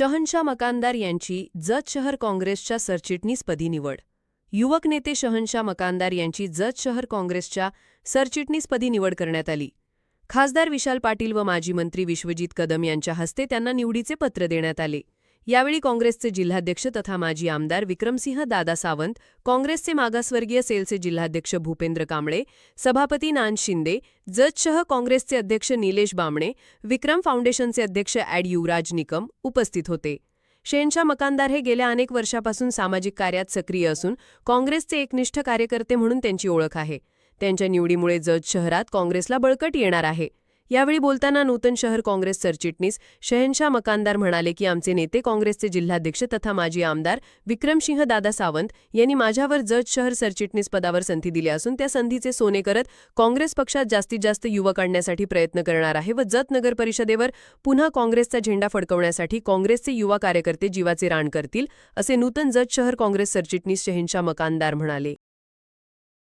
शहनशाह मकानदार यांची जत शहर काँग्रेसच्या सरचिटणीसपदी निवड. युवक नेते शहनशाह मकानदार यांची जत शहर काँग्रेसच्या सरचिटणीसपदी निवड करण्यात आली. खासदार विशाल पाटील व माजी मंत्री विश्वजित कदम यांच्या हस्ते त्यांना निवडीचे पत्र देण्यात आले. यावेळी काँग्रेसचे जिल्हाध्यक्ष तथा माजी आमदार विक्रमसिंह दादा सावंत काँग्रेसचे मागासवर्गीय सेलचे जिल्हाध्यक्ष भूपेंद्र कांबळे सभापती नान शिंदे जतशह काँग्रेसचे अध्यक्ष निलेश बामणे विक्रम फाउंडेशनचे अध्यक्ष ॲड युवराज निकम उपस्थित होते. शेनशाह मकानदार हे गेल्या अनेक वर्षापासून सामाजिक कार्यात सक्रिय असून काँग्रेसचे एकनिष्ठ कार्यकर्ते म्हणून त्यांची ओळख आहे. त्यांच्या निवडीमुळे जत शहरात काँग्रेसला बळकट येणार आहे. यावेळी बोलताना नूतन शहर काँग्रेस सरचिटणीस शहनशाह मकानदार म्हणाले की आमचे नेते काँग्रेसचे जिल्हाध्यक्ष तथा माजी आमदार विक्रमसिंह दादा सावंत यांनी माझ्यावर जज शहर सरचिटणीस पदावर संधी दिली असून त्या संधीचे सोने करत काँग्रेस पक्षात जास्तीत जास्त युवक आणण्यासाठी प्रयत्न करणार आहे व जत नगर परिषदेवर पुन्हा काँग्रेसचा झेंडा फडकवण्यासाठी काँग्रेसचे युवा कार्यकर्ते जीवाचे रान करतील असे नूतन जत शहर काँग्रेस सरचिटणीस शहनशाह मकानदार म्हणाले.